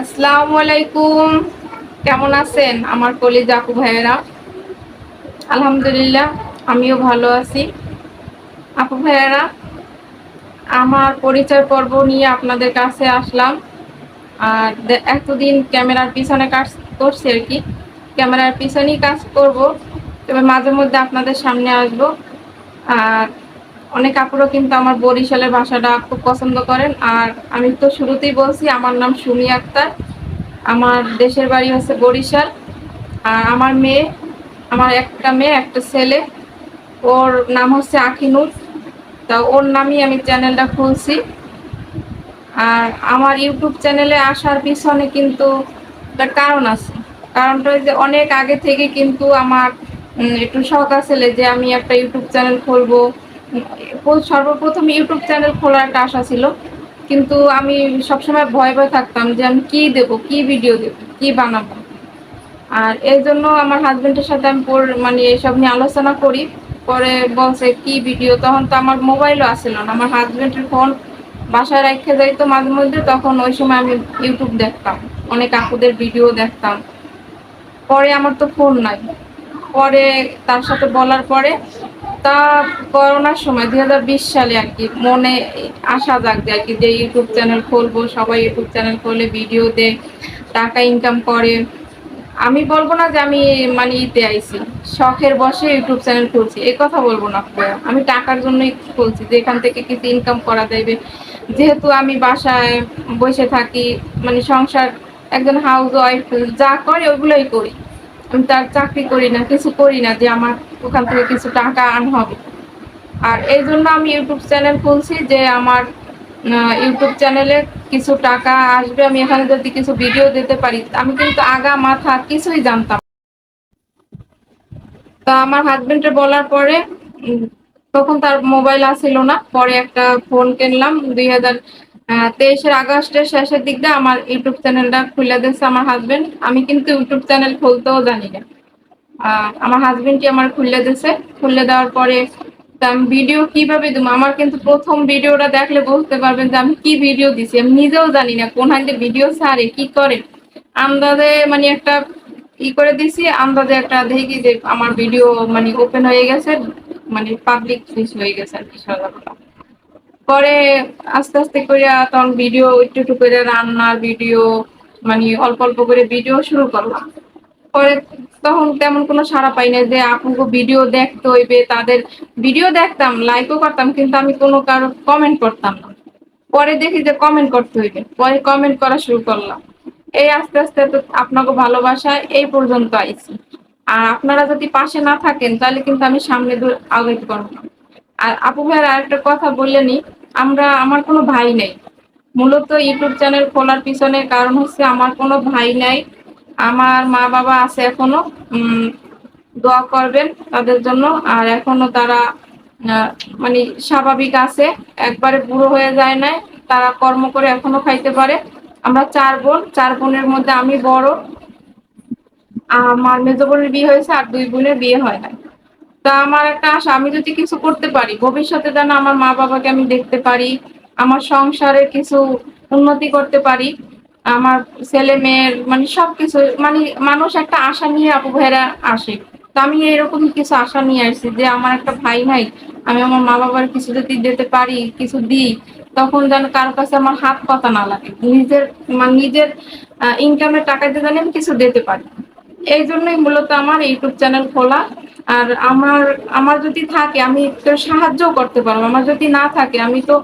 আসসালামু আলাইকুম। কেমন আছেন আমার কলিজ আপু ভাইয়েরা? আলহামদুলিল্লাহ, আমিও ভালো আছি। আপু ভাইয়েরা, আমার পরিচয় পর্ব নিয়ে আপনাদের কাছে আসলাম। আর এতদিন ক্যামেরার পিছনে কাজ করছি আর কি। ক্যামেরার পিছনেই কাজ করব, তবে মাঝে মধ্যে আপনাদের সামনে আসব। আর অনেক আপুরও কিন্তু আমার বরিশালের ভাষাটা খুব পছন্দ করেন। আর আমি তো শুরুতেই বলছি, আমার নাম সুমি আক্তার। আমার দেশের বাড়ি হচ্ছে বরিশাল। আর আমার মেয়ে, আমার একটা মেয়ে, একটা ছেলে। ওর নাম হচ্ছে আখিনুর তা ওর নামই আমি চ্যানেলটা খুলছি। আর আমার ইউটিউব চ্যানেলে আসার পিছনে কিন্তু একটা কারণ আছে। কারণটা যে অনেক আগে থেকে কিন্তু আমার একটু শখ আছে যে আমি একটা ইউটিউব চ্যানেল খুলবো। সর্বপ্রথম ইউটিউব চ্যানেল খোলার একটা আশা ছিল। কিন্তু আমি সবসময় ভয় ভয় থাকতাম যে আমি কি দেব, কি ভিডিও দেব, কি বানাবো। আর এর জন্য আমার হাজব্যান্ডের সাথে আমি মানে এইসব নিয়ে আলোচনা করি। পরে বলছে, কি ভিডিও তখন তো আমার মোবাইলও আসছিল না। আমার হাজব্যান্ডের ফোন বাসায় রেখে যাইতো মাঝে মধ্যে। তখন ওই সময় আমি ইউটিউব দেখতাম। অনেক আপুদের ভিডিও দেখতাম। পরে আমার তো ফোন নাই। পরে তার সাথে বলার পরে তা করোনার সময় দুই হাজার বিশ সালে আর কি মনে আশা জাগছে আর কি যে ইউটিউব চ্যানেল খুলবো, সবাই ইউটিউব চ্যানেল খুলে ভিডিও দেয়, টাকা ইনকাম করে। আমি বলব না যে আমি মানে ইতে আইছি, শখের বসে ইউটিউব চ্যানেল খুলছি এই কথা বলব না। আমি টাকার জন্যই খুলছি যে এখান থেকে কিছু ইনকাম করা যাবে যেহেতু আমি বাসায় বসে থাকি মানে সংসার, একজন হাউস ওয়াইফ যা করে ওইগুলোই করি। আমি তার চাকরি করি না, কিছু করি না যে আমার ওখান থেকে কিছু টাকা আন হবে। আর এই জন্য আমি ইউটিউব চ্যানেল খুলছি যে আমার ইউটিউব চ্যানেলে কিছু টাকা আসবে, আমি এখানে যদি কিছু ভিডিও দিতে পারি। আমি কিন্তু আগা মাথা কিছুই জানতাম। তা আমার হাজবেন্ডের বলার পরে তখন তার মোবাইল আসছিল না। পরে একটা ফোন কিনলাম, দুই হাজার তেইশের আগস্টের শেষের দিক দিয়ে আমার ইউটিউব চ্যানেলটা খুলে দিয়েছে আমার হাজবেন্ড আমি কিন্তু ইউটিউব চ্যানেল খুলতেও জানি না। আমার হাজবেন্ডই আমার খুলে দিয়েছে খুলে দেওয়ার পরে আমি ভিডিও কীভাবে দেবো? আমার কিন্তু প্রথম ভিডিওটা দেখলে বুঝতে পারবেন যে আমি কি ভিডিও দিছি। আমি নিজেও জানি না কোন হাইতে ভিডিও ছাড়ে, কি করে। আন্দাজে মানে একটা ই করে দিছি, আন্দাজে একটা দেখি যে আমার ভিডিও মানে ওপেন হয়ে গেছে মানে পাবলিক ফিস হয়ে গেছে আর কি পরে আস্তে আস্তে করে তখন ভিডিও একটু একটু করে রান্নার ভিডিও মানে অল্প অল্প করে ভিডিও শুরু করলাম। পরে তখন তেমন কোনো সাড়া পাই না যে আপুকে ভিডিও দেখতে হইবে, তাদের ভিডিও দেখতাম লাইকও করতাম, কিন্তু আমি কোনো কারও কমেন্ট করতাম না। পরে দেখি যে কমেন্ট করতে হইবে, পরে কমেন্ট করা শুরু করলাম। এই আস্তে আস্তে তো আপনাকে ভালোবাসা এই পর্যন্ত আইছি। আর আপনারা যদি পাশে না থাকেন, তাহলে কিন্তু আমি সামনে দূর আগাইতে পারব না। আর আপু ভাইয়ের আরেকটা কথা বললেনি আমরা, আমার কোনো ভাই নেই। মূলত ইউটিউব চ্যানেল খোলার পিছনে কারণ হচ্ছে আমার কোনো ভাই নাই। আমার মা বাবা আছে এখনও দোয়া করবেন তাদের জন্য। আর এখনও তারা মানে স্বাভাবিক আছে, একবারে বুড়ো হয়ে যায় না তারা কর্ম করে এখনও খাইতে পারে। আমরা চার বোন, চার বোনের মধ্যে আমি বড়। আমার মেজো বোনের বিয়ে হয়েছে আর দুই বোনের বিয়ে হয় না তা আমার একটা আশা, আমি যদি কিছু করতে পারি, ভবিষ্যতে যেন আমার মা বাবাকে আমি দেখতে পারি, আমার সংসারে কিছু উন্নতি করতে পারি আমার ছেলে, মেয়ের মানে সবকিছু মানে মানুষ একটা আশা নিয়ে আপু ভাইরা আসে। তো আমি এরকম কিছু আশা নিয়ে আসছি যে আমার একটা ভাই নাই, আমি আমার মা বাবার কিছু যদি দিতে পারি, কিছু দিই, তখন যেন কারও কাছে আমার হাত পাতা না লাগে। নিজের মানে নিজের ইনকামের টাকা দিয়ে যেন আমি কিছু দিতে পারি। এই জন্যই মূলত আমার ইউটিউব চ্যানেল খোলা। আর আমার আমার যদি থাকে, আমি তো সাহায্য করতে পারব। আমার যদি না থাকে, আমি তো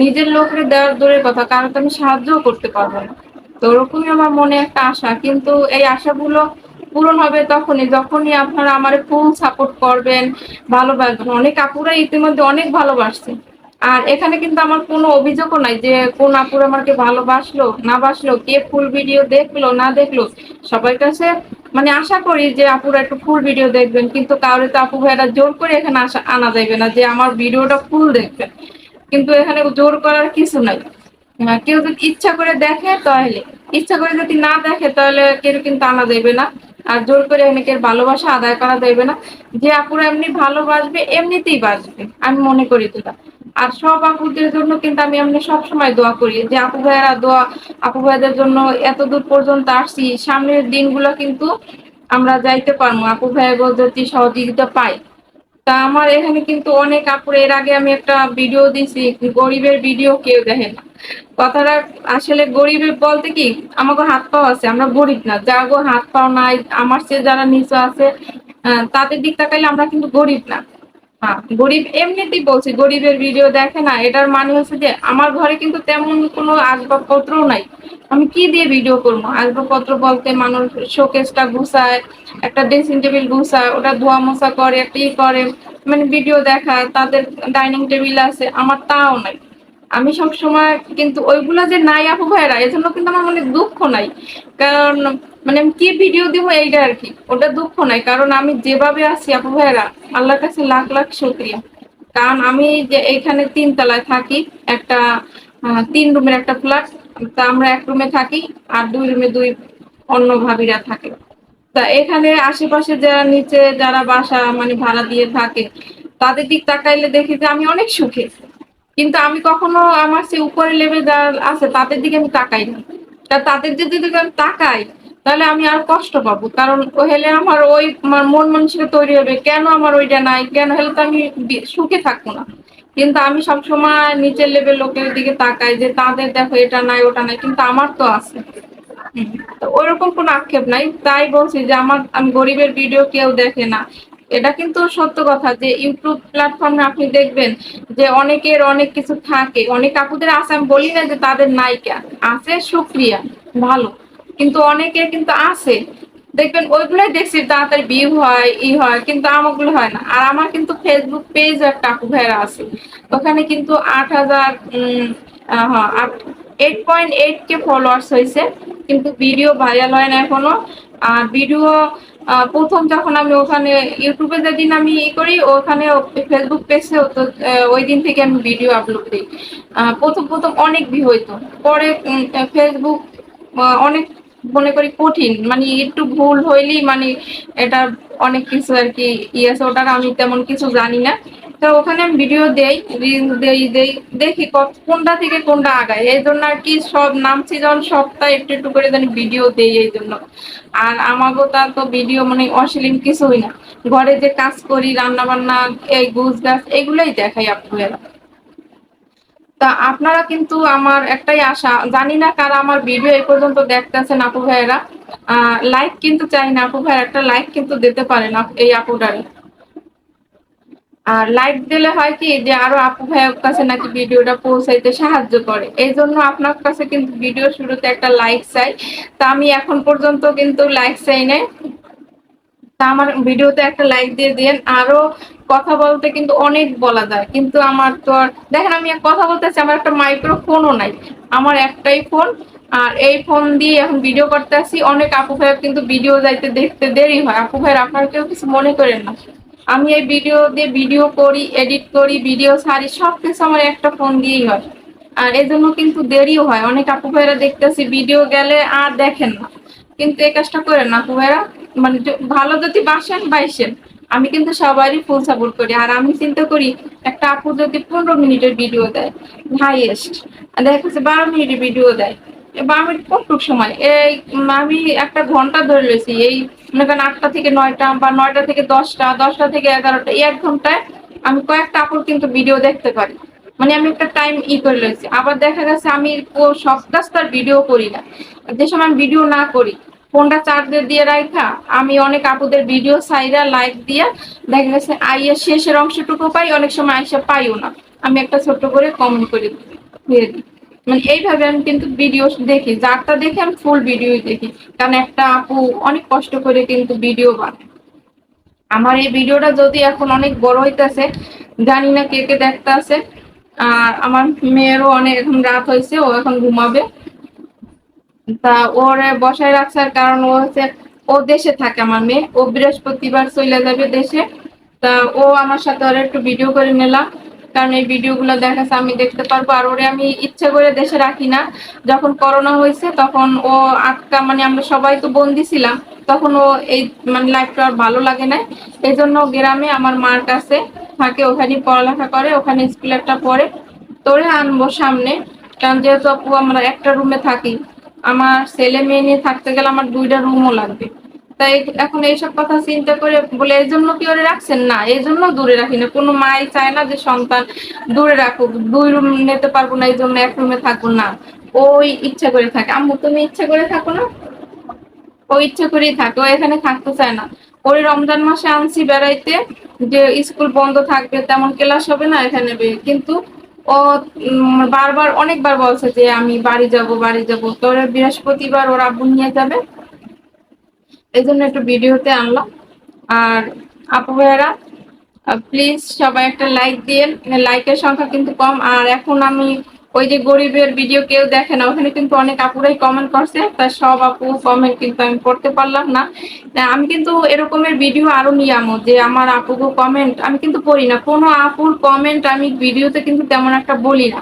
নিজের লোকরে দেওয়ার দূরের কথা, কারণ তো আমি সাহায্যও করতে পারব না। তো ওরকমই আমার মনে একটা আশা। কিন্তু এই আশাগুলো পূরণ হবে তখনই, যখনই আপনারা আমার ফুল সাপোর্ট করবেন, ভালোবাসবেন। অনেক আপুরা ইতিমধ্যে অনেক ভালোবাসছে। আর এখানে কিন্তু আমার কোনো অভিযোগও নাই যে কোন আপুর আমাকে ভালোবাসলো, না বাসলো, কে ফুল ভিডিও দেখল, না দেখল। সবার কাছে মানে আশা করি যে আপুরা একটু ফুল ভিডিও দেখবেন, কিন্তু কাউরে তো আপু ভাইরা জোর করে এখানে আসা, আনা যাবে না যে আমার ভিডিওটা ফুল দেখবেন কিন্তু এখানে জোর করার কিছু নাই। কেউ যদি ইচ্ছা করে দেখে, তাহলে। ইচ্ছা করে যদি না দেখে, তাহলে কেউ কিন্তু আনা দেবে না। আর জোর করে অনেকের ভালোবাসা আদায় করা দেবে না। যে আপুরা এমনি ভালোবাসবে, এমনিতেই বাসবে। আমি মনে করি তো আর সব আপুদের জন্য কিন্তু আমি এমনি সবসময় দোয়া করি। যে আপু ভাইয়েরা দোয়া, আপু ভাইদের জন্য এত দূর পর্যন্ত আসছি, সামনের দিনগুলো কিন্তু আমরা যাইতে পারব। আপু ভাইয়ের যদি সহযোগিতা পাই। তা আমার এখানে কিন্তু অনেক আপুর, এর আগে আমি একটা ভিডিও দিছি, গরিবের ভিডিও কেউ দেখে কথাটা আসলে গরিবের বলতে কি আমাকে হাত পাও আছে, আমরা গরিব না। যাগো হাত পাও নাই, আমার চেয়ে যারা নিচে আছে তাদের দিক তাকাইলে আমরা কিন্তু গরিব না। হ্যাঁ গরিব এমনিতেই বলছি, গরিবের ভিডিও দেখে না, এটার মানে হচ্ছে যে আমার ঘরে কিন্তু তেমন কোনো আসবাবপত্রও নাই। আমি কি দিয়ে ভিডিও করব? আসবাবপত্র বলতে মানুষ শোকেসটা গুছায়, একটা ড্রেসিং টেবিল গুছায়, ওটা ধোয়া মোছা করে, একটা করে মানে ভিডিও দেখায়, তাদের ডাইনিং টেবিল আছে, আমার তাও নাই। আমি সব সময় কিন্তু ওইগুলা যে নাই আপু ভাইরা, এজন্য কিন্তু আমার মনে দুঃখ নাই। কারণ মানে কি ভিডিও দিব এইটা আর কি? ওটা দুঃখ নাই। কারণ আমি যেভাবে আছি আপু ভাইরা, আল্লাহর কাছে লাখ লাখ শুক্রিয়া। কারণ আমি যে এখানে তিন তলায় থাকি, একটা তিন রুমের একটা ফ্ল্যাট তা আমরা এক রুমে থাকি আর দুই রুমে দুই অন্য ভাবিরা থাকে। তা এখানে আশেপাশে যারা নিচে যারা বাসা মানে ভাড়া দিয়ে থাকে, তাদের দিক তাকাইলে দেখি যে আমি অনেক সুখে। কিন্তু আমি কখনো আমার সে উপরের লেভেল যারা আছে, তাদের দিকে আমি তাকাই না। তা তাদের যদি আমি তাকাই, তাহলে আমি আর কষ্ট পাবো। কারণ হলে আমার ওই মন মানসিকতা তৈরি হবে। কেন আমার ওইটা নাই? কেন? হলে তো আমি সুখে থাকব না। কিন্তু আমি সবসময় নিচের লেভেল লোকের দিকে তাকাই যে, তাদের দেখো এটা নাই, ওটা নাই। কিন্তু আমার তো আছে। ওইরকম কোনো আক্ষেপ নাই। তাই বলছি যে, আমার, আমি গরিবের ভিডিও কেউ দেখে না। এটা কিন্তু সত্য কথা যে ইউটিউব প্ল্যাটফর্মে আপনি দেখবেন যে অনেকের অনেক কিছু থাকে। অনেক আপুদের আছে, আমি বলি না যে তাদের নায়িকা। আছে সুক্রিয়া ভালো। কিন্তু অনেকের কিন্তু আছে। দেখবেন ওইগুলোই দেখছি, তাড়াতাড়ি ভিউ হয়, ই হয়, কিন্তু আমাগুলো হয় না। আর আমার কিন্তু ফেসবুক পেজ আর কাকু ভাইরা আছে। ওখানে কিন্তু আট হাজার eight point eight K followers হয়েছে কিন্তু ভিডিও ভাইরাল হয় না এখনও। আর ভিডিও প্রথম যখন আমি ওখানে ইউটিউবে যেদিন আমি ই করি, ওখানে ফেসবুক পেজে ওই দিন থেকে আমি ভিডিও আপলোড করি। প্রথম প্রথম অনেক ভিউ হইতো। পরে ফেসবুক অনেক মনে করি কঠিন। মানে একটু ভুল হইলেই মানে এটা অনেক কিছু আর কি ইয়ে আছে, ওটার আমি তেমন কিছু জানি না। তো ওখানে আমি ভিডিও দেই দেই দেই, দেখি কত- কোনটা থেকে কোনটা আগায়। এই জন্য আর কি সব নামছি যখন সপ্তাহে একটু একটু করে জানি ভিডিও দেই এই জন্য। আর আমাগো তার তো ভিডিও মানে অশ্লীল কিছুই না। ঘরে যে কাজ করি রান্না বান্না এই গুছ গাছ, এগুলোই দেখাই আপনারা তা আপনারা কিন্তু আমার একটাই আশা, জানি না কারা আমার ভিডিও এই পর্যন্ত দেখতেছেন আপু ভাইয়েরা। লাইক কিন্তু চাই না। আপু ভাইয়ের একটা লাইক কিন্তু দিতে পারেন এই আপুটারে। আর লাইক দিলে হয় কি, যে আরও আপু ভাইয়ের কাছে নাকি ভিডিওটা পৌঁছাইতে সাহায্য করে। এই জন্য আপনার কাছে কিন্তু ভিডিও শুরুতে একটা লাইক চাই। তা আমি এখন পর্যন্ত কিন্তু লাইক চাই নাই। তা আমার ভিডিওতে একটা লাইক দিয়ে দিন আরও কথা বলতে কিন্তু অনেক বলা যায়। কিন্তু আমার তো আর দেখেন, আমি কথা বলতেছি আমার একটা মাইক্রোফোনও নাই। আমার একটাই ফোন আর এই ফোন দিয়ে এখন ভিডিও করতে আসি। অনেক আপু ভাইয়ের কিন্তু ভিডিও যাইতে দেখতে দেরি হয়। আপু ভাইয়ের আপনারা কেউ কিছু মনে করেন না। আমি এই ভিডিও দিয়ে ভিডিও করি এডিট করি ভিডিও সারি সব কিছু আমার একটা ফোন দিয়েই হয়। আর এই জন্য কিন্তু দেরিও হয়। অনেক আপু ভাইরা দেখতেছি ভিডিও গেলে আর দেখেন না। কিন্তু এই কাজটা করেন না আপু ভাইরা। মানে ভালো যদি বাসেন, বাইসেন। আমি কিন্তু সবারই ফুল সাপোর্ট করি। আর আমি চিন্তা করি, একটা আপু যদি পনেরো মিনিটের ভিডিও দেয় হাইয়েস্ট দেখা যাচ্ছে বারো মিনিটের ভিডিও দেয়। বারো মিনিট কতটুক সময়? এই, আমি একটা ঘণ্টা ধরে লইছি এই মনে করেন আটটা থেকে নয়টা বা নয়টা থেকে দশটা দশটা থেকে এগারোটা, এই এক ঘন্টায় আমি কয়েকটা আপুর কিন্তু ভিডিও দেখতে পারি। মানে আমি একটা টাইম ই করে লইছি আবার দেখা গেছে আমি সব কাজ ভিডিও করি না। যে সময় আমি ভিডিও না করি, ফোনটা চার্জে দিয়ে রাখা আমি অনেক আপুদের ভিডিও সাইরা লাইক দিয়ে দেখা গেছে আইয়া শেষের অংশটুকু পাই, অনেক সময় আইসা পাইও না। আমি একটা ছোট্ট করে কমেন্ট করে দিয়ে দিই। মানে এইভাবে আমি কিন্তু ভিডিও দেখি। যারটা দেখে আমি ফুল ভিডিওই দেখি। কারণ একটা আপু অনেক কষ্ট করে কিন্তু ভিডিও বানায়। আমার এই ভিডিওটা যদি এখন অনেক বড় হইতেছে, জানি না কে কে দেখতে আছে। আর আমার মেয়েরও অনেক এখন রাত হয়েছে ও এখন ঘুমাবে। তা ওর বসায় রাখার কারণ ও হচ্ছে, ও দেশে থাকে আমার মেয়ে। ও বৃহস্পতিবার চলে যাবে দেশে। তা ও আমার সাথে ওর একটু ভিডিও করে নিলাম। কারণ এই ভিডিওগুলো দেখাচ্ছে, আমি দেখতে পারব। আর ওরে আমি ইচ্ছে করে দেশে রাখি না। যখন করোনা হয়েছে, তখন ও আটকা মানে আমরা সবাই তো বন্দি ছিলাম, তখন ও এই মানে লাইফটা আর ভালো লাগে না এই জন্য গ্রামে আমার মার কাছে থাকে ওখানে পড়ালেখা করে, ওখানে স্কুল একটা পড়ে। তোরে আনব সামনে, কারণ যেহেতু আপু আমরা একটা রুমে থাকি, আমার ছেলে মেয়ে নিয়ে থাকতে গেলে আমার দুইটা রুমও লাগবে। তাই এখন এইসব কথা চিন্তা করে বলে, এই জন্য কি ওরে রাখছেন? না, এই জন্য দূরে রাখি না। কোনো মাই চায় না যে সন্তান দূরে রাখুক। দুই রুম নিতে পারব না, এই জন্য এক রুমে থাকব না। ওই ইচ্ছা করে থাকে। আম্মু, তুমি ইচ্ছা করে থাকো না? ও ইচ্ছা করেই থাকে, ও এখানে থাকতে চায় না। ওই রমজান মাসে আনছি বেড়াইতে, যে স্কুল বন্ধ থাকবে, তেমন ক্লাস হবে না এখানে কিন্তু ও বারবার, অনেকবার বলছে যে আমি বাড়ি যাব বাড়ি যাব। তোর বৃহস্পতিবার ওর আব্বু নিয়ে যাবে। এই জন্য একটু ভিডিওতে আনলাম। আর আপু ভাইয়েরা প্লিজ সবাই একটা লাইক দিয়েন। লাইকের সংখ্যা কিন্তু কম। আর এখন আমি ওই যে গরিবের ভিডিও কেউ দেখে না, ওখানে কিন্তু অনেক আপুরাই কমেন্ট করছে। তার সব আপু কমেন্ট কিন্তু আমি পড়তে পারলাম না। আমি কিন্তু এরকমের ভিডিও আরও নিয়ে আমো, যে আমার আপুকে কমেন্ট আমি কিন্তু পড়ি না। কোনো আপুর কমেন্ট আমি ভিডিওতে কিন্তু তেমন একটা বলি না।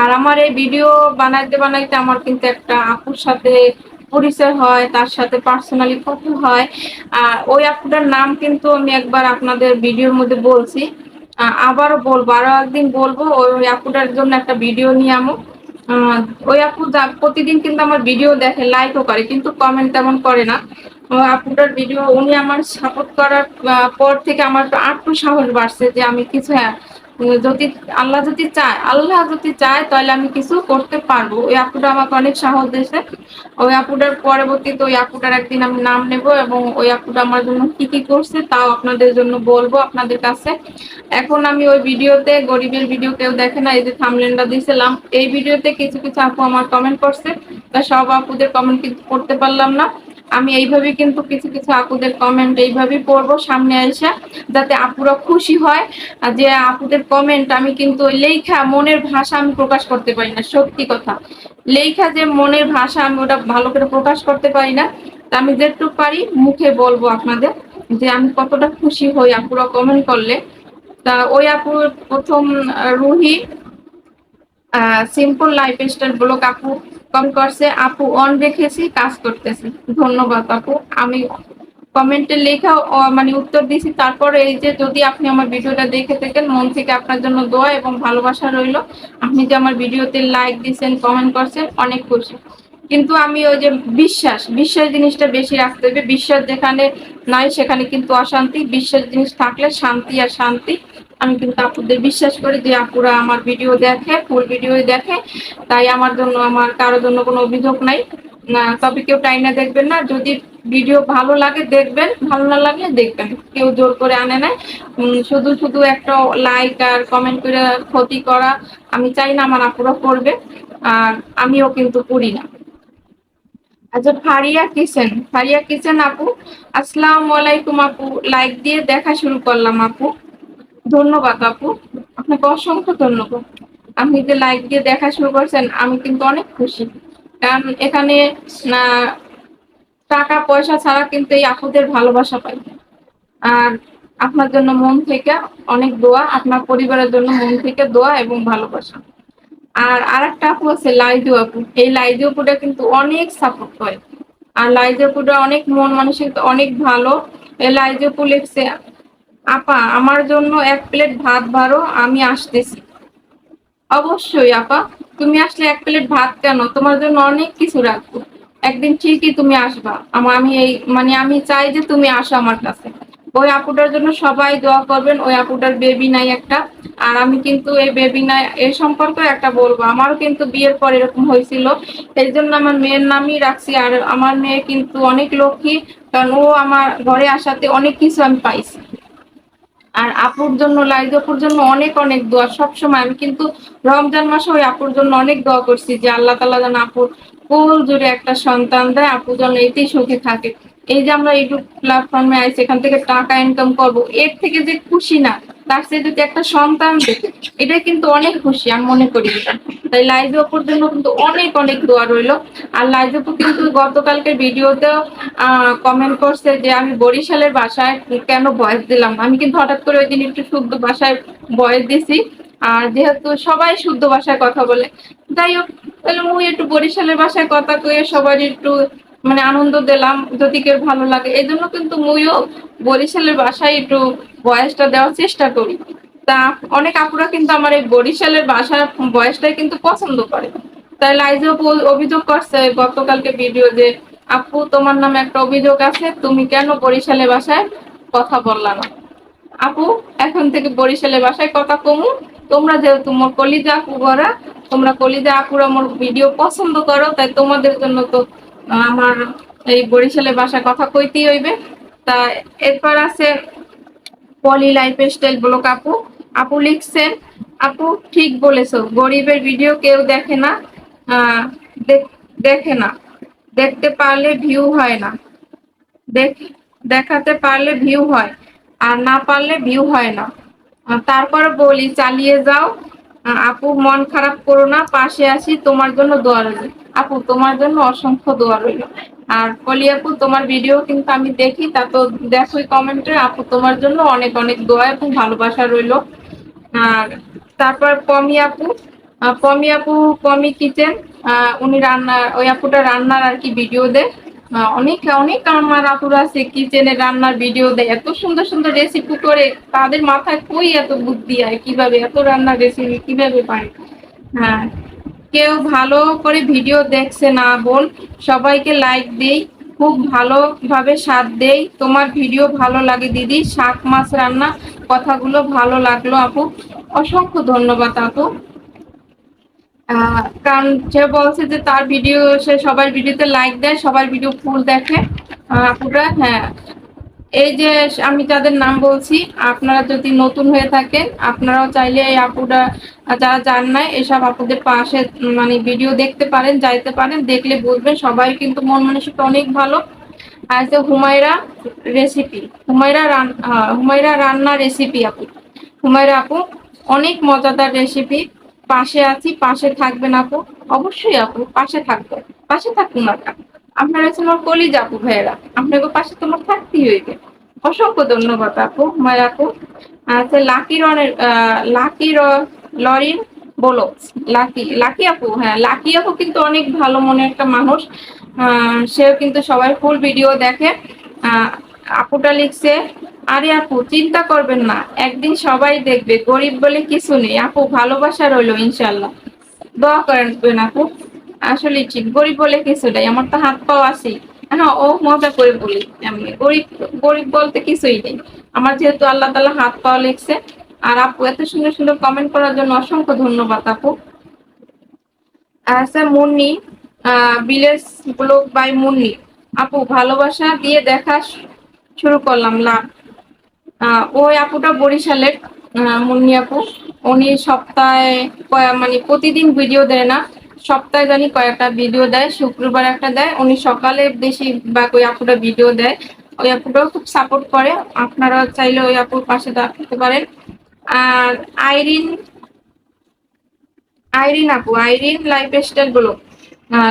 আর আমার এই ভিডিও বানাইতে বানাইতে আমার কিন্তু একটা আপুর সাথে পরিচয় হয়, তার সাথে পার্সোনালি কথা হয়। ওই আপুটার নাম কিন্তু আমি একবার আপনাদের ভিডিওর মধ্যে বলছি। আবারও বলব, আরও একদিন বলব, ওই আপুটার জন্য একটা ভিডিও নিয়ে আমো। ওই আপু প্রতিদিন কিন্তু আমার ভিডিও দেখে লাইকও করে, কিন্তু কমেন্ট তেমন করে না। আপুটার ভিডিও উনি আমার সাপোর্ট করার পর থেকে আমার আটটু সাহস বাড়ছে যে আমি কিছু যদি আল্লাহ যদি চায়, আল্লাহ যদি চায়, তাহলে আমি কিছু করতে পারব। ওই আপুটা আমাকে অনেক সাহস দিয়েছে। ওই আপুটার পরবর্তীতে ওই আপুটার একদিন আমি নাম নেব এবং ওই আপুটা আমার জন্য কি কি করছে তাও আপনাদের জন্য বলব আপনাদের কাছে। এখন আমি ওই ভিডিওতে, গরিবের ভিডিও কেউ দেখে না, এই যে থামলেনটা দিয়েছিলাম, এই ভিডিওতে কিছু কিছু আপু আমার কমেন্ট করছে। তা সব আপুদের কমেন্ট কিন্তু করতে পারলাম না। আমি এইভাবে কিন্তু কিছু কিছু আপুদের কমেন্ট এইভাবেই পড়ব সামনে এসে যাতে আপুরা খুশি হয়। যে আপুদের কমেন্ট আমি কিন্তু লেখা মনের ভাষা আমি প্রকাশ করতে পারি না, সত্যি কথা। লেখা যে মনের ভাষা আমি ওটা ভালো করে প্রকাশ করতে পারি না, তা আমি যেটুকু পারি মুখে বলব আপনাদের যে আমি কতটা খুশি হই আপুরা কমেন্ট করলে। তা ওই আপুর প্রথম Ruhi simple lifestyle blog আপু কম করছে। আপু অন রেখেছি কাজ করতেছি। ধন্যবাদ আপু। আমি কমেন্টে লেখা মানে উত্তর দিয়েছি। তারপরে এই যে যদি আপনি আমার ভিডিওটা দেখে থাকেন, মন থেকে আপনার জন্য দোয়া এবং ভালোবাসা রইল। আপনি যে আমার ভিডিওতে লাইক দিচ্ছেন কমেন্ট করছেন, অনেক খুশি। কিন্তু আমি ওই যে বিশ্বাস বিশ্বাস জিনিসটা বেশি রাখতে হবে। বিশ্বাস যেখানে নাই, সেখানে কিন্তু অশান্তি। বিশ্বাস জিনিস থাকলে শান্তি আর শান্তি। আমি কিন্তু আপুদের বিশ্বাস করি যে আপুরা আমার ভিডিও দেখে, ফুল ভিডিও দেখে। তাই আমার জন্য, আমার কারোর জন্য কোনো অভিযোগ নাই। না, তবে কেউ টাইনা দেখবেন না। যদি ভিডিও ভালো লাগে, দেখবেন। ভালো না লাগলে দেখবেন। কেউ জোর করে আনে না শুধু শুধু একটা লাইক আর কমেন্ট করে ক্ষতি করা। আমি চাই না আমার আপুরা করবে। আর আমিও কিন্তু করি না। আচ্ছা ফারিয়া কিচেন। ফারিয়া কিচেন আপু, আসসালামু আলাইকুম আপু। লাইক দিয়ে দেখা শুরু করলাম আপু। ধন্যবাদ আপু। আপনাকে অসংখ্য ধন্যবাদ। আপনি যে লাইক দিয়ে দেখা শুরু করছেন, আমি কিন্তু অনেক খুশি। কারণ এখানে টাকা, পয়সা ছাড়া কিন্তু এই আপুদের ভালোবাসা পাই আর আপনার জন্য মন থেকে অনেক দোয়া, আপনার পরিবারের জন্য মন থেকে দোয়া এবং ভালোবাসা। আর আরেকটা আপু আছে, লাইজু আপু। এই লাইজু আপুটা কিন্তু অনেক সাপোর্ট করে। আর লাইজু আপুটা অনেক মন মানুষের অনেক ভালো। এই লাইজু আপু লিখছে আপা, আমার জন্য এক প্লেট ভাত ভারো আমি আসতেছি। অবশ্যই, আপা। তুমি আসলে এক প্লেট ভাত কেন? তোমার জন্য অনেক কিছু রাখব। একদিন ঠিকই তুমি আসবা। আমার আমি এই মানে আমি চাই যে তুমি আসো আমার কাছে। ওই আপুটার জন্য সবাই দোয়া করবেন। ওই আপুটার বেবি নাই একটা। আর আমি কিন্তু এই বেবি নাই এই সম্পর্কে একটা বলব। আমারও কিন্তু বিয়ের পর এরকম হয়েছিল। এই জন্য আমার মেয়ের নামই রাখছি। আর আমার মেয়ে কিন্তু অনেক লক্ষ্মী। কারণ ও আমার ঘরে আসাতে অনেক কিছু আমি পাইছি। আর আপুর জন্য, লাইজ আপুর জন্য অনেক অনেক দোয়া। সবসময় আমি কিন্তু রমজান মাসে ওই আপুর জন্য অনেক দোয়া করছি যে আল্লাহ তালা যেন আপুর কুল জুড়ে একটা সন্তান দেয়, আপু যেন এতেই সুখে থাকে। এই যে আমরা ইউটিউব প্ল্যাটফর্মে আইসি, এখান থেকে টাকা ইনকাম করব, এর থেকে যে খুশি না তার যদি একটা সন্তান দেখে, এটা কিন্তু অনেক খুশি আমি মনে করি। তাই লাইজু অপুর জন্য কিন্তু অনেক অনেক দোয়া রইল। আর লাইজু কিন্তু গতকালকে ভিডিওতেও কমেন্ট করছে যে আমি বরিশালের বাসায় কেন ভয়েস দিলাম? আমি কিন্তু হঠাৎ করে ওই দিন একটু শুদ্ধ বাসায় ভয়েস দিছি। আর যেহেতু সবাই শুদ্ধ ভাষায় কথা বলে, যাই হোক, তাহলে মুই একটু বরিশালের ভাষায় কথা কয়ে সবার একটু মানে আনন্দ দিলাম, যদি কেউ ভালো লাগে। এই জন্য কিন্তু মুইও বরিশালের ভাষায় একটু বয়সটা দেওয়ার চেষ্টা করি। তা অনেক আপুরা কিন্তু আমার এই বরিশালের ভাষার বয়সটাই কিন্তু পছন্দ করে। তাই লাইজে অভিযোগ করছে, গতকালকে ভিডিও যে, আপু, তোমার নামে একটা অভিযোগ আছে, তুমি কেন বরিশালের বাসায় কথা বললা না? আপু, এখন থেকে বরিশালের বাসায় কথা কমু। তোমরা যেহেতু মোর কলিজা আপু গড়া তোমরা কলিজা আপুরা মোর ভিডিও পছন্দ করো, তাই তোমাদের জন্য তো আমার এই বরিশালের বাসায় কথা কইতেই হইবে। তা এরপর আছে পলি লাইফ স্টাইল ব্লক আপু আপু লিখছেন, আপু ঠিক বলেছ, গরিবের ভিডিও কেউ দেখে না দেখে না। দেখতে পারলে ভিউ হয় না। দেখ- দেখাতে পারলে ভিউ হয়, আর না পারলে ভিউ হয় না। তারপর বলি, চালিয়ে যাও। আপু মন খারাপ করো না, পাশে আসি তোমার জন্য দোয়া রইল। আপু, তোমার জন্য অসংখ্য দোয়া রইল। আর কলি আপু, তোমার ভিডিও কিন্তু আমি দেখি, তা তো দেখোই কমেন্টে আপু, তোমার জন্য অনেক অনেক দোয়া এবং ভালোবাসা রইল। আর তারপর পমি আপু পমি আপু, পমি কিচেন উনি রান্না, ওই আপুটা রান্নার আর কি ভিডিও দেয়। অনেক অনেক আমার আপুরা আছে কিচেনে রান্নার ভিডিও দেয়। এত সুন্দর সুন্দর রেসিপি করে তাদের মাথায় কই এত বুদ্ধি হয় কীভাবে এত রান্নার রেসিপি কীভাবে পায়? হ্যাঁ। কেউ ভালো করে ভিডিও দেখছে না বোন, সবাইকে লাইক দেই, খুব ভালোভাবে স্বাদ দেই। তোমার ভিডিও ভালো লাগে দিদি, শাক মাছ রান্না কথাগুলো ভালো লাগল আপু। অসংখ্য ধন্যবাদ আপু। কারণ সে বলছে যে তার ভিডিও, সে সবার ভিডিওতে লাইক দেয়, সবার ভিডিও ফুল দেখে। আপুরা হ্যাঁ। এই যে আমি যাদের নাম বলছি, আপনারা যদি নতুন হয়ে থাকেন, আপনারাও চাইলে এই আপুরা যারা জান নাই, এসব আপুদের পাশে মানে ভিডিও দেখতে পারেন, যাইতে পারেন, দেখলে বুঝবেন, সবাই কিন্তু মন মানসিকতা অনেক ভালো। আর যে হুমায়রা রেসিপি হুমায়রা রান হুমায়রা রান্না রেসিপি আপু, হুমায়রা আপু, অনেক মজাদার রেসিপি পাশে আছি, পাশে থাকবেন আপু, অবশ্যই আপু, পাশে থাকব, পাশে থাকুন কেন? আপনারা হচ্ছে আমার কলিজা আপু ভাইয়েরা, আপনাকে পাশে তোমার থাকতেই হইবে। অসংখ্য ধন্যবাদ আপু হুমায়রা আপু। আচ্ছা লাকি রনের লাকি র- লরিন, বলো, লাকি লাকি আপু হ্যাঁ লাকি আপু কিন্তু অনেক ভালো মনের একটা মানুষ। সেও কিন্তু সবাই ফুল ভিডিও দেখে। আপুটা লিখছে, আরে আপু, চিন্তা করবেন না, একদিন সবাই দেখবে, গরিব বলে কিছু নেই। আপু, ভালোবাসা রইল ইনশাল্লাহ দোয়া করেন আপু আসলে ঠিক। গরিব বলে কিছু নেই, আমার তো হাত পাও আছে হ্যাঁ ও মজা করে বলি এমনি গরিব গরিব বলতে কিছুই নেই। আমার যেহেতু আল্লাহ তালা হাত পাওয়া লিখছে। আর আপু, এত সুন্দর সুন্দর কমেন্ট করার জন্য অসংখ্য ধন্যবাদ আপু। আচ্ছা Munni village blog by Munni. আপু, ভালোবাসা দিয়ে দেখা শুরু করলাম। লাভ ওই আপুটা বরিশালের মুন্নি আপু। উনি সপ্তাহে মানে প্রতিদিন ভিডিও দেয় না। সপ্তাহে জানি কয়েকটা ভিডিও দেয়, শুক্রবার একটা দেয়, উনি সকালে বেশি বা ওই আপুটা ভিডিও দেয়। ওই আপুটাও খুব সাপোর্ট করে আপনারা চাইলে ওই আপুর পাশে দাঁড়াতে পারেন। আর আইরিন আইরিন আপু, আইরিন লাইফ স্টাইলগুলো।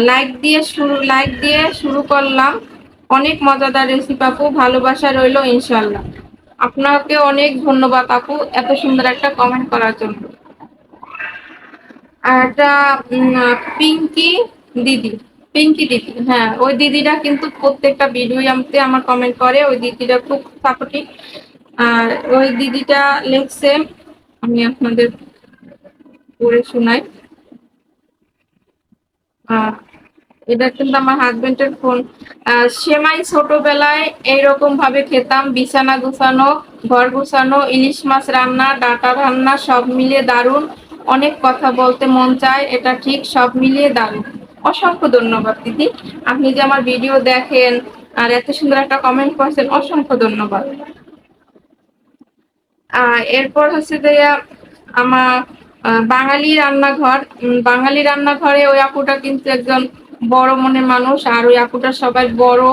লাইক দিয়ে শুরু লাইক দিয়ে শুরু করলাম। অনেক মজাদার রেসিপি আপু, ভালোবাসা রইল ইনশাল্লাহ আপনাকে অনেক ধন্যবাদ আপু, এত সুন্দর একটা কমেন্ট করার জন্য। আর একটা পিঙ্কি দিদি পিঙ্কি দিদি হ্যাঁ ওই দিদিটা কিন্তু প্রত্যেকটা ভিডিওতে আমার কমেন্ট করে, ওই দিদিটা খুব সাপোর্টিভ আর ওই দিদিটা লিখছে, আমি আপনাদের পড়ে শোনাই। এটা কিন্তু আমার হাজবেন্ডের ফোন সেমাই ছোটবেলায় এইরকম ভাবে খেতাম, বিছানা গুছানো, ঘর গুছানো, ইলিশ মাছ রান্না, ডাটা রান্না সব মিলিয়ে দারুণ। অনেক কথা বলতে মন চায়, এটা ঠিক, সব মিলিয়ে দারুণ। অসংখ্য ধন্যবাদ, দিদি। আপনি যে আমার ভিডিও দেখেন আর এত সুন্দর একটা কমেন্ট করছেন, অসংখ্য ধন্যবাদ। এরপর হচ্ছে যে আমার বাঙালি রান্নাঘর বাঙালি রান্নাঘরে ওই আপুটা কিন্তু একজন বড় মনের মানুষ, আর ওই আপুটা সবাই বড়।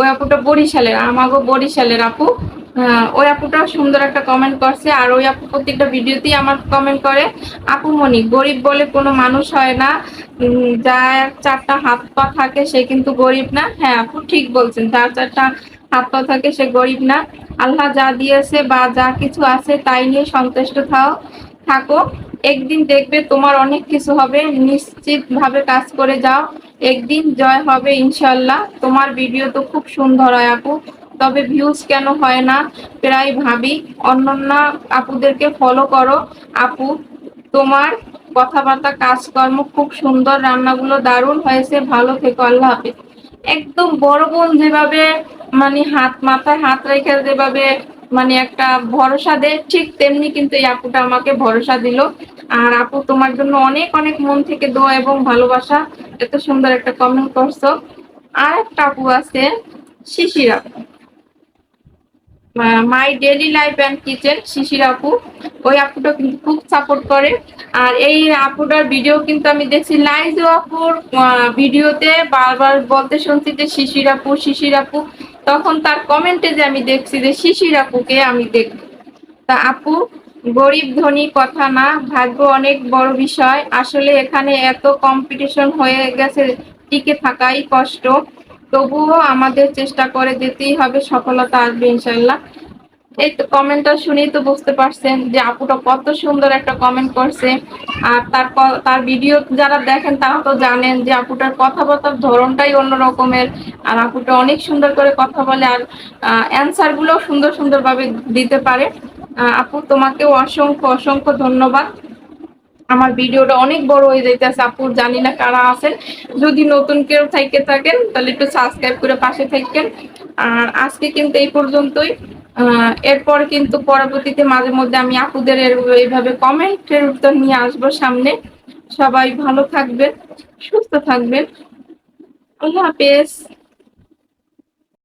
ওই আপুটা বরিশালের, আমাগো বরিশালের আপু। ওই আপুটাও সুন্দর একটা কমেন্ট করছে আর ওই আপু প্রত্যেকটা ভিডিওতেই আমার কমেন্ট করে, আপু মনি, গরিব বলে কোনো মানুষ হয় না। যার চারটা হাত পা থাকে সে কিন্তু গরিব না। হ্যাঁ আপু ঠিক বলছেন, যার চারটা হাত পা থাকে সে গরিব না। আল্লাহ যা দিয়েছে বা যা কিছু আছে তাই নিয়ে সন্তুষ্ট থাও, থাকো। একদিন দেখবে তোমার অনেক কিছু হবে নিশ্চিত ভাবে কাজ করে যাও। একদিন জয় হবে ইনশাল্লাহ। তোমার ভিডিও তো খুব সুন্দর হয় আপু। তবে ভিউজ কেন হয় না? প্রায় ভাবি, অন্যান্য আপুদেরকে ফলো করো। আপু, তোমার কথাবার্তা, কাজকর্ম খুব সুন্দর, রান্নাগুলো দারুণ হয়েছে, ভালো থেকো, আল্লাহ হাফিজ। একদম বড় বোন যেভাবে মানে হাত, মাথায় হাত রেখে যেভাবে মানে একটা ভরসা দেয়, ঠিক তেমনি কিন্তু এই আপুটা আমাকে ভরসা দিল। আর আপু, তোমার জন্য অনেক অনেক মন থেকে দোয়া এবং ভালোবাসা। এত সুন্দর একটা কমেন্ট করছ। আর একটা আপু আছে, শিশির আপু। My daily life and kitchen Shishir আপু। ওই আপুটা কিন্তু খুব সাপোর্ট করে। আর এই আপুটার ভিডিও কিন্তু আমি দেখছি লাইজো আপুর ভিডিওতে বারবার বলতে শুনছি যে শিশির আপু শিশির আপু। তখন তার কমেন্টে যে আমি দেখছি যে শিশির আপুকে আমি দেখব তা আপু, গরিব ধনী কথা না, ভাগ্য অনেক বড় বিষয়। আসলে এখানে এত কম্পিটিশন হয়ে গেছে, টিকে থাকাই কষ্ট। তবুও আমাদের চেষ্টা করে যেতেই হবে, সফলতা আসবে ইনশাল্লাহ এই তো কমেন্টটা শুনেই তো বুঝতে পারছেন যে আপুটা কত সুন্দর একটা কমেন্ট করছে। আর তার তার ভিডিও যারা দেখেন তারা তো জানেন যে আপুটার কথাবার্তার ধরনটাই অন্য রকমের আর আপুটা অনেক সুন্দর করে কথা বলে আর অ্যান্সারগুলো সুন্দর সুন্দরভাবে দিতে পারে। আপু তোমাকেও অসংখ্য অসংখ্য ধন্যবাদ। আমার ভিডিওটা অনেক বড় হয়ে যাইতেছে। আপুর জানি না কারা আছেন। যদি নতুন কেউ থাইকে থাকেন, তাহলে একটু সাবস্ক্রাইব করে পাশে থাকেন আর আজকে কিন্তু এই পর্যন্তই। এরপর কিন্তু পরবর্তীতে মাঝে মধ্যে আমি আপুদের এইভাবে কমেন্টের উত্তর নিয়ে আসব সামনে। সবাই ভালো থাকবেন, সুস্থ থাকবেন। আল্লাহ হাফেজ।